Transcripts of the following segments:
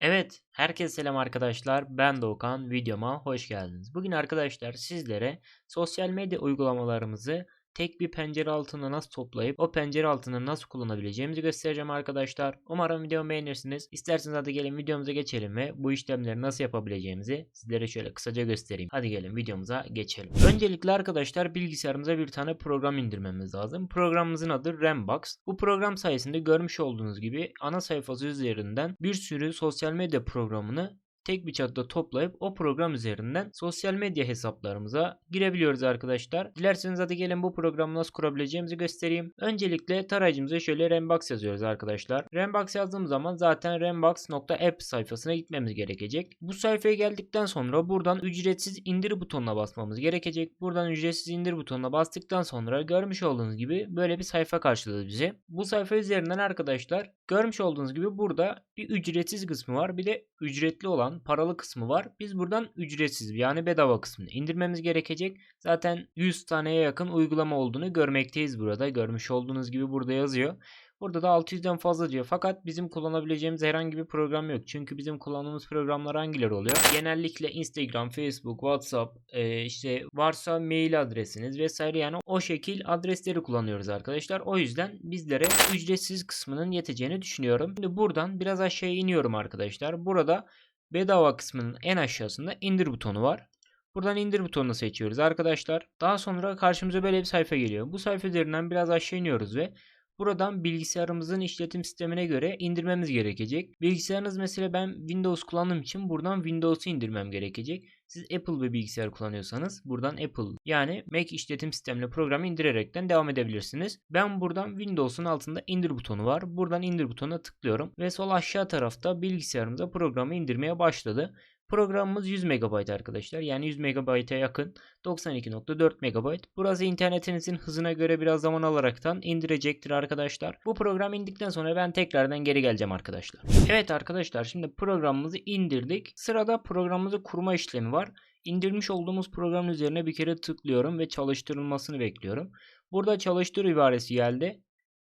Evet, herkese selam arkadaşlar. Ben Doğukan. Videoma hoş geldiniz. Bugün arkadaşlar sizlere sosyal medya uygulamalarımızı tek bir pencere altında nasıl toplayıp o pencere altında nasıl kullanabileceğimizi göstereceğim arkadaşlar. Umarım videomu beğenirsiniz. İsterseniz hadi gelin videomuza geçelim ve bu işlemleri nasıl yapabileceğimizi sizlere şöyle kısaca göstereyim. Hadi gelin videomuza geçelim. Öncelikle arkadaşlar bilgisayarımıza bir tane program indirmemiz lazım. Programımızın adı Rambox. Bu program sayesinde görmüş olduğunuz gibi ana sayfası üzerinden bir sürü sosyal medya programını tek bir çatıda toplayıp o program üzerinden sosyal medya hesaplarımıza girebiliyoruz arkadaşlar. Dilerseniz hadi gelin bu programı nasıl kurabileceğimizi göstereyim. Öncelikle tarayıcımıza şöyle Rembox yazıyoruz arkadaşlar. Rembox yazdığım zaman zaten rembox.app sayfasına gitmemiz gerekecek. Bu sayfaya geldikten sonra buradan ücretsiz indir butonuna basmamız gerekecek. Buradan ücretsiz indir butonuna bastıktan sonra görmüş olduğunuz gibi böyle bir sayfa karşıladı bizi. Bu sayfa üzerinden arkadaşlar görmüş olduğunuz gibi burada bir ücretsiz kısmı var. Bir de ücretli olan paralı kısmı var. Biz buradan ücretsiz yani bedava kısmını indirmemiz gerekecek. Zaten 100 taneye yakın uygulama olduğunu görmekteyiz burada. Görmüş olduğunuz gibi burada yazıyor. Burada da 600'den fazla diyor. Fakat bizim kullanabileceğimiz herhangi bir program yok. Çünkü bizim kullandığımız programlar hangileri oluyor? Genellikle Instagram, Facebook, WhatsApp, e, işte varsa mail adresiniz vesaire yani o şekil adresleri kullanıyoruz arkadaşlar. O yüzden bizlere ücretsiz kısmının yeteceğini düşünüyorum. Şimdi buradan biraz aşağıya iniyorum arkadaşlar. Burada bedava kısmının en aşağısında indir butonu var. Buradan indir butonunu seçiyoruz arkadaşlar. Daha sonra karşımıza böyle bir sayfa geliyor. Bu sayfa üzerinden biraz aşağı iniyoruz ve Buradan bilgisayarımızın işletim sistemine göre indirmemiz gerekecek. Bilgisayarınız mesela ben Windows kullandığım için buradan Windows'u indirmem gerekecek. Siz Apple bir bilgisayar kullanıyorsanız buradan Apple yani Mac işletim sistemli programı indirerekten devam edebilirsiniz. Ben buradan Windows'un altında indir butonu var. Buradan indir butonuna tıklıyorum ve sol aşağı tarafta bilgisayarımıza programı indirmeye başladı. Programımız 100 MB arkadaşlar. Yani 100 MB'ye yakın 92.4 MB. Burası internetinizin hızına göre biraz zaman alaraktan indirecektir arkadaşlar. Bu program indikten sonra ben tekrardan geri geleceğim arkadaşlar. Evet arkadaşlar şimdi programımızı indirdik. Sırada programımızı kurma işlemi var. İndirmiş olduğumuz programın üzerine bir kere tıklıyorum ve çalıştırılmasını bekliyorum. Burada çalıştır ibaresi geldi.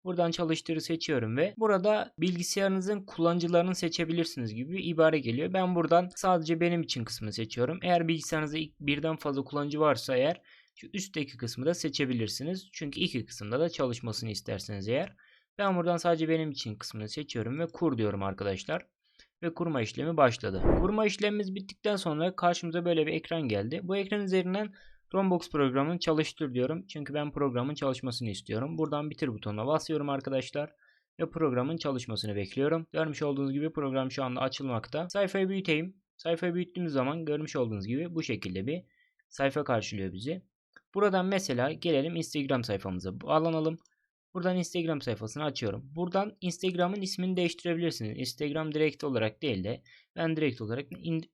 Buradan çalıştırı seçiyorum ve burada bilgisayarınızın kullanıcılarını seçebilirsiniz gibi bir ibare geliyor. Ben buradan sadece benim için kısmını seçiyorum. Eğer bilgisayarınızda birden fazla kullanıcı varsa eğer şu üstteki kısmı da seçebilirsiniz. Çünkü iki kısımda da çalışmasını isterseniz eğer. Ben buradan sadece benim için kısmını seçiyorum ve kur diyorum arkadaşlar. Ve kurma işlemi başladı. Kurma işlemimiz bittikten sonra karşımıza böyle bir ekran geldi. Bu ekran üzerinden Chromebox programını çalıştır diyorum. Çünkü ben programın çalışmasını istiyorum. Buradan bitir butonuna basıyorum arkadaşlar. Ve programın çalışmasını bekliyorum. Görmüş olduğunuz gibi program şu anda açılmakta. Sayfayı büyüteyim. Sayfayı büyüttüğümüz zaman görmüş olduğunuz gibi bu şekilde bir sayfa karşılıyor bizi. Buradan mesela gelelim Instagram sayfamıza bağlanalım. Buradan Instagram sayfasını açıyorum. Buradan Instagram'ın ismini değiştirebilirsiniz. Instagram direkt olarak değil de ben direkt olarak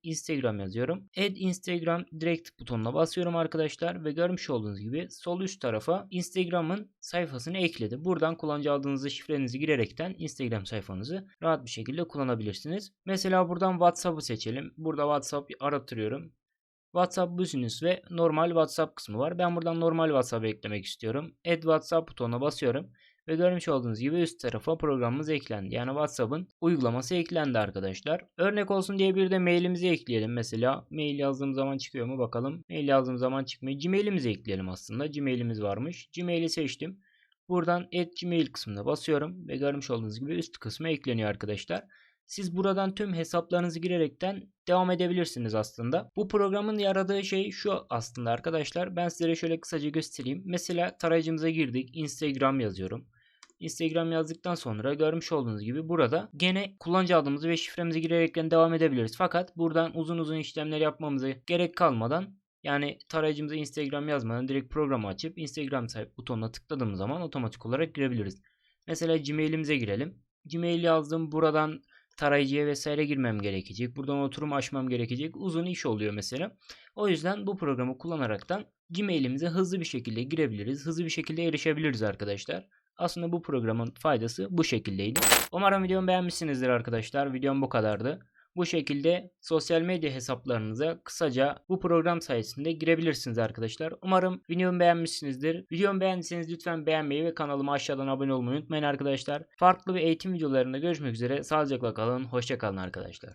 Instagram yazıyorum. Add Instagram direkt butonuna basıyorum arkadaşlar ve görmüş olduğunuz gibi sol üst tarafa Instagram'ın sayfasını ekledi. Buradan kullanıcı adınızı şifrenizi girerekten Instagram sayfanızı rahat bir şekilde kullanabilirsiniz. Mesela buradan WhatsApp'ı seçelim. Burada WhatsApp arattırıyorum. WhatsApp Business ve normal WhatsApp kısmı var. Ben buradan normal WhatsApp eklemek istiyorum. Add WhatsApp butonuna basıyorum. Ve görmüş olduğunuz gibi üst tarafa programımız eklendi. Yani WhatsApp'ın uygulaması eklendi arkadaşlar. Örnek olsun diye bir de mailimizi ekleyelim. Mesela mail yazdığım zaman çıkıyor mu bakalım. Mail yazdığım zaman çıkmıyor. Gmail'imizi ekleyelim aslında. Gmail'imiz varmış. Gmail'i seçtim. Buradan add gmail kısmına basıyorum. Ve görmüş olduğunuz gibi üst kısmı ekleniyor arkadaşlar. Siz buradan tüm hesaplarınızı girerekten devam edebilirsiniz aslında. Bu programın yaradığı şey şu aslında arkadaşlar. Ben sizlere şöyle kısaca göstereyim. Mesela tarayıcımıza girdik. Instagram yazıyorum. Instagram yazdıktan sonra görmüş olduğunuz gibi burada gene kullanıcı adımızı ve şifremizi girerekten devam edebiliriz. Fakat buradan uzun uzun işlemler yapmamıza gerek kalmadan yani tarayıcımıza Instagram yazmadan direkt programı açıp Instagram sahip butonuna tıkladığımız zaman otomatik olarak girebiliriz. Mesela Gmail'imize girelim. Gmail yazdım. Buradan tarayıcıya vesaire girmem gerekecek. Buradan oturum açmam gerekecek. Uzun iş oluyor mesela. O yüzden bu programı kullanaraktan Gmail'imize hızlı bir şekilde girebiliriz. Hızlı bir şekilde erişebiliriz arkadaşlar. Aslında bu programın faydası bu şekildeydi. Umarım videomu beğenmişsinizdir arkadaşlar. Videom bu kadardı. Bu şekilde sosyal medya hesaplarınıza kısaca bu program sayesinde girebilirsiniz arkadaşlar. Umarım videomu beğenmişsinizdir. Videomu beğendiyseniz lütfen beğenmeyi ve kanalıma aşağıdan abone olmayı unutmayın arkadaşlar. Farklı bir eğitim videolarında görüşmek üzere. Sağlıcakla kalın. Hoşçakalın arkadaşlar.